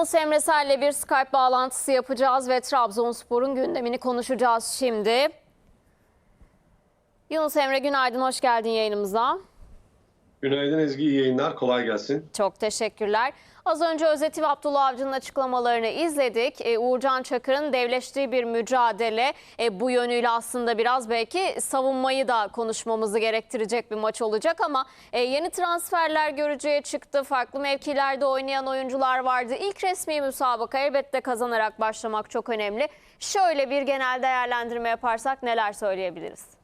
Yunus Emresel'le bir Skype bağlantısı yapacağız ve Trabzonspor'un gündemini konuşacağız şimdi. Yunus Emre günaydın, hoş geldin yayınımıza. Günaydın Ezgi, iyi yayınlar. Kolay gelsin. Çok teşekkürler. Az önce Özeti ve Abdullah Avcı'nın açıklamalarını izledik. Ee, Uğurcan Çakır'ın devleştiği bir mücadele e, bu yönüyle aslında biraz belki savunmayı da konuşmamızı gerektirecek bir maç olacak ama e, yeni transferler görücüye çıktı. Farklı mevkilerde oynayan oyuncular vardı. İlk resmi müsabaka elbette kazanarak başlamak çok önemli. Şöyle bir genel değerlendirme yaparsak neler söyleyebiliriz?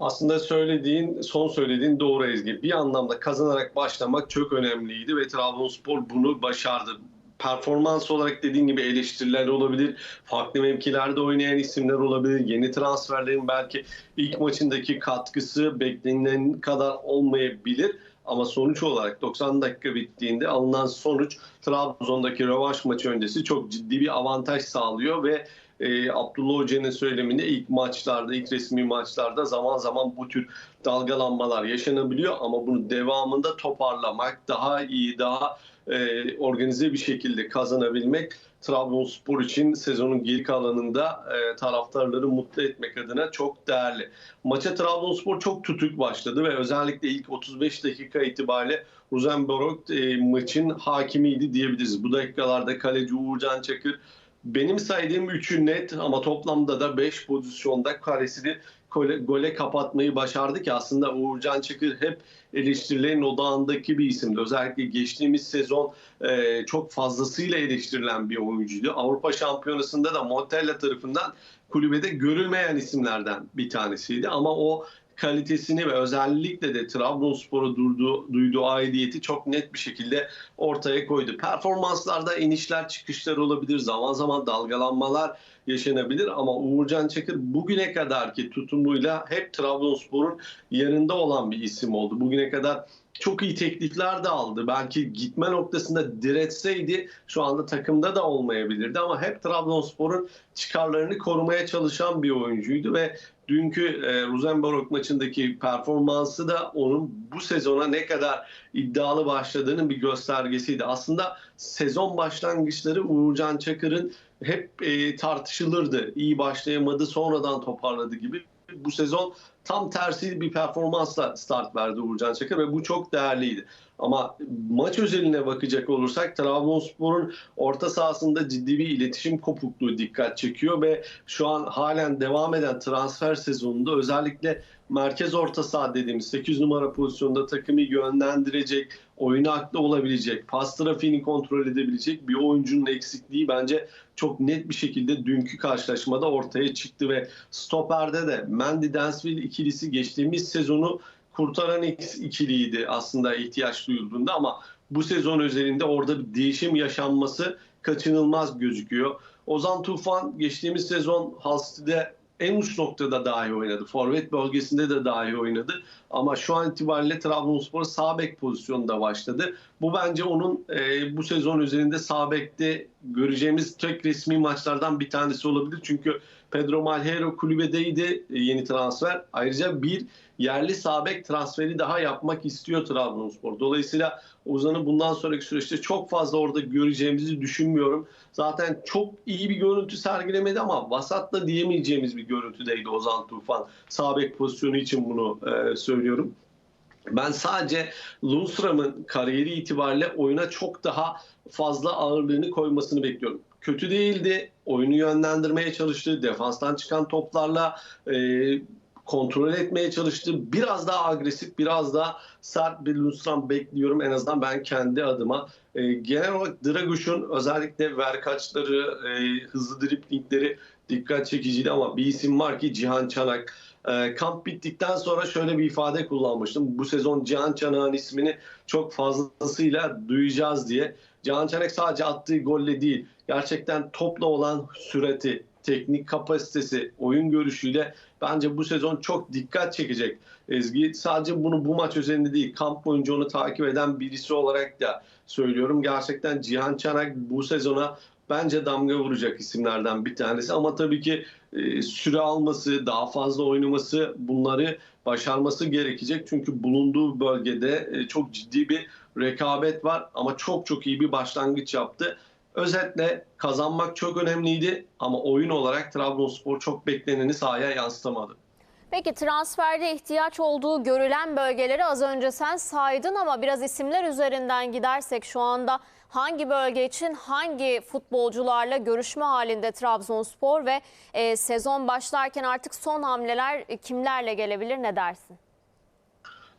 Aslında söylediğin, son söylediğin doğru Ezgi. Bir anlamda kazanarak başlamak çok önemliydi ve Trabzonspor bunu başardı. Performans olarak dediğin gibi eleştiriler olabilir. Farklı mevkilerde oynayan isimler olabilir. Yeni transferlerin belki ilk maçındaki katkısı beklenen kadar olmayabilir. Ama sonuç olarak 90 dakika bittiğinde alınan sonuç Trabzon'daki rövanş maçı öncesi çok ciddi bir avantaj sağlıyor ve e, Abdullah Hoca'nın söyleminde ilk maçlarda, ilk resmi maçlarda zaman zaman bu tür dalgalanmalar yaşanabiliyor ama bunu devamında toparlamak, daha iyi, daha e, organize bir şekilde kazanabilmek Trabzonspor için sezonun geri kalanında e, taraftarları mutlu etmek adına çok değerli. Maça Trabzonspor çok tutuk başladı ve özellikle ilk 35 dakika itibariyle Rosenborg e, maçın hakimiydi diyebiliriz. Bu dakikalarda kaleci Uğurcan Çakır benim saydığım üçü net ama toplamda da 5 pozisyonda karesini gole, gole kapatmayı başardı ki aslında Uğurcan Çakır hep eleştirilerin odağındaki bir isimdi. Özellikle geçtiğimiz sezon e, çok fazlasıyla eleştirilen bir oyuncuydu. Avrupa Şampiyonası'nda da Montella tarafından kulübede görülmeyen isimlerden bir tanesiydi ama o kalitesini ve özellikle de Trabzonspor'a duyduğu aidiyeti çok net bir şekilde ortaya koydu. Performanslarda inişler çıkışlar olabilir, zaman zaman dalgalanmalar yaşanabilir ama Uğurcan Çakır bugüne kadarki tutumuyla hep Trabzonspor'un yanında olan bir isim oldu. Bugüne kadar çok iyi teklifler de aldı. Belki gitme noktasında diretseydi şu anda takımda da olmayabilirdi ama hep Trabzonspor'un çıkarlarını korumaya çalışan bir oyuncuydu ve dünkü e, Rosenborg maçındaki performansı da onun bu sezona ne kadar iddialı başladığının bir göstergesiydi. Aslında sezon başlangıçları Uğurcan Çakır'ın hep e, tartışılırdı. İyi başlayamadı, sonradan toparladı gibi. Bu sezon tam tersi bir performansla start verdi Uğurcan Çakır ve bu çok değerliydi. Ama maç özeline bakacak olursak Trabzonspor'un orta sahasında ciddi bir iletişim kopukluğu dikkat çekiyor ve şu an halen devam eden transfer sezonunda özellikle merkez orta saha dediğimiz 8 numara pozisyonda takımı yönlendirecek, oyunu aklı olabilecek, pas trafiğini kontrol edebilecek bir oyuncunun eksikliği bence çok net bir şekilde dünkü karşılaşmada ortaya çıktı ve stoperde de Mendy Dansville ikilisi geçtiğimiz sezonu kurtaran ikiliydi aslında ihtiyaç duyulduğunda ama bu sezon özelinde orada bir değişim yaşanması kaçınılmaz gözüküyor. Ozan Tufan geçtiğimiz sezon City'de en uç noktada dahi oynadı. Forvet bölgesinde de dahi oynadı. Ama şu an itibariyle Trabzonspor sağ bek pozisyonunda başladı. Bu bence onun e, bu sezon üzerinde sağ bekte göreceğimiz tek resmi maçlardan bir tanesi olabilir. Çünkü Pedro Malheiro kulübedeydi e, yeni transfer. Ayrıca bir yerli sağ bek transferi daha yapmak istiyor Trabzonspor. Dolayısıyla Ozan'ı bundan sonraki süreçte çok fazla orada göreceğimizi düşünmüyorum. Zaten çok iyi bir görüntü sergilemedi ama vasatla diyemeyeceğimiz bir görüntüdeydi Ozan Tufan. Sağ bek pozisyonu için bunu e, söylüyorum. Ben sadece Lundström'ün kariyeri itibariyle oyuna çok daha fazla ağırlığını koymasını bekliyorum. Kötü değildi. Oyunu yönlendirmeye çalıştı. Defanstan çıkan toplarla e, kontrol etmeye çalıştı. Biraz daha agresif, biraz daha sert bir Lundström bekliyorum en azından ben kendi adıma. E, genel olarak Draguş'un özellikle verkaçları, e, hızlı driplingleri dikkat çekiciydi ama bir isim var ki Cihan Çanak. E, kamp bittikten sonra şöyle bir ifade kullanmıştım. Bu sezon Cihan Çanak'ın ismini çok fazlasıyla duyacağız diye. Cihan Çanak sadece attığı golle değil, gerçekten topla olan süreti, teknik kapasitesi, oyun görüşüyle bence bu sezon çok dikkat çekecek Ezgi. Sadece bunu bu maç üzerinde değil, kamp boyunca onu takip eden birisi olarak da söylüyorum. Gerçekten Cihan Çanak bu sezona bence damga vuracak isimlerden bir tanesi. Ama tabii ki e, süre alması, daha fazla oynaması bunları başarması gerekecek. Çünkü bulunduğu bölgede e, çok ciddi bir rekabet var ama çok çok iyi bir başlangıç yaptı. Özetle kazanmak çok önemliydi ama oyun olarak Trabzonspor çok bekleneni sahaya yansıtamadı. Peki transferde ihtiyaç olduğu görülen bölgeleri az önce sen saydın ama biraz isimler üzerinden gidersek şu anda hangi bölge için hangi futbolcularla görüşme halinde Trabzonspor ve e, sezon başlarken artık son hamleler kimlerle gelebilir ne dersin?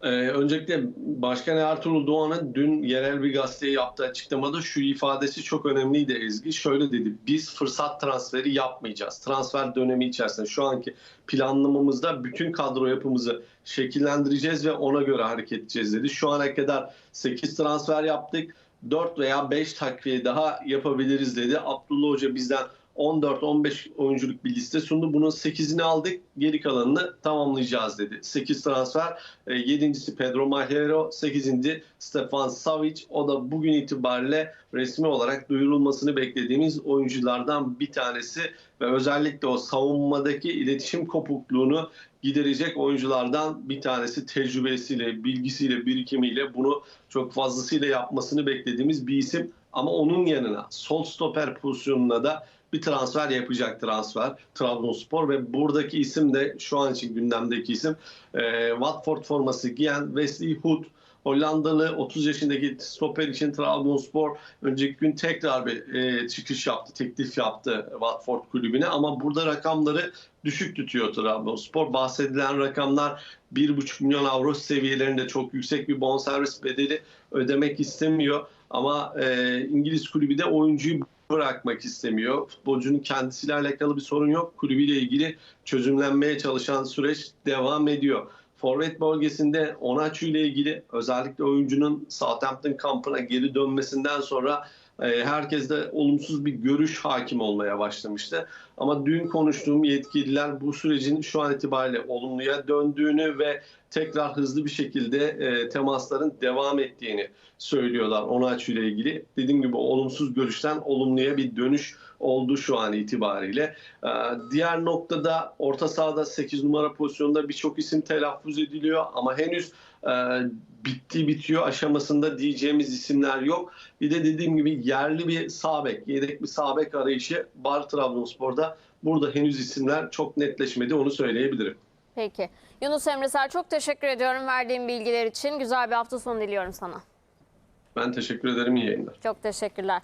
Ee, öncelikle Başkan Ertuğrul Doğan'ın dün yerel bir gazeteye yaptığı açıklamada şu ifadesi çok önemliydi Ezgi. Şöyle dedi, biz fırsat transferi yapmayacağız. Transfer dönemi içerisinde şu anki planlamamızda bütün kadro yapımızı şekillendireceğiz ve ona göre hareket edeceğiz dedi. Şu ana kadar 8 transfer yaptık. 4 veya 5 takviye daha yapabiliriz dedi. Abdullah Hoca bizden 14-15 oyunculuk bir liste sundu. Bunun 8'ini aldık. Geri kalanını tamamlayacağız dedi. 8 transfer. 7.si Pedro Mahero. 8. Stefan Savic. O da bugün itibariyle resmi olarak duyurulmasını beklediğimiz oyunculardan bir tanesi. Ve özellikle o savunmadaki iletişim kopukluğunu giderecek oyunculardan bir tanesi tecrübesiyle, bilgisiyle, birikimiyle bunu çok fazlasıyla yapmasını beklediğimiz bir isim. Ama onun yanına sol stoper pozisyonuna da bir transfer yapacak transfer Trabzonspor ve buradaki isim de şu an için gündemdeki isim e, Watford forması giyen Wesley Hood. Hollandalı 30 yaşındaki stoper için Trabzonspor önceki gün tekrar bir e, çıkış yaptı, teklif yaptı Watford kulübüne ama burada rakamları düşük tutuyor Trabzonspor. Bahsedilen rakamlar 1,5 milyon avro seviyelerinde çok yüksek bir bonservis bedeli ödemek istemiyor. Ama e, İngiliz kulübü de oyuncuyu bırakmak istemiyor. Futbolcunun kendisiyle alakalı bir sorun yok. Kulübüyle ilgili çözümlenmeye çalışan süreç devam ediyor. Forvet bölgesinde Onaçu ile ilgili özellikle oyuncunun Southampton kampına geri dönmesinden sonra e, herkeste olumsuz bir görüş hakim olmaya başlamıştı. Ama dün konuştuğum yetkililer bu sürecin şu an itibariyle olumluya döndüğünü ve tekrar hızlı bir şekilde e, temasların devam ettiğini söylüyorlar Onaçu ile ilgili. Dediğim gibi olumsuz görüşten olumluya bir dönüş oldu şu an itibariyle. Ee, diğer noktada orta sahada 8 numara pozisyonunda birçok isim telaffuz ediliyor ama henüz e, bitti bitiyor aşamasında diyeceğimiz isimler yok. Bir de dediğim gibi yerli bir sağ yedek bir sağ bek arayışı var Trabzonspor'da. Burada henüz isimler çok netleşmedi onu söyleyebilirim. Peki. Yunus Emre çok teşekkür ediyorum verdiğin bilgiler için. Güzel bir hafta sonu diliyorum sana. Ben teşekkür ederim iyi yayınlar. Çok teşekkürler.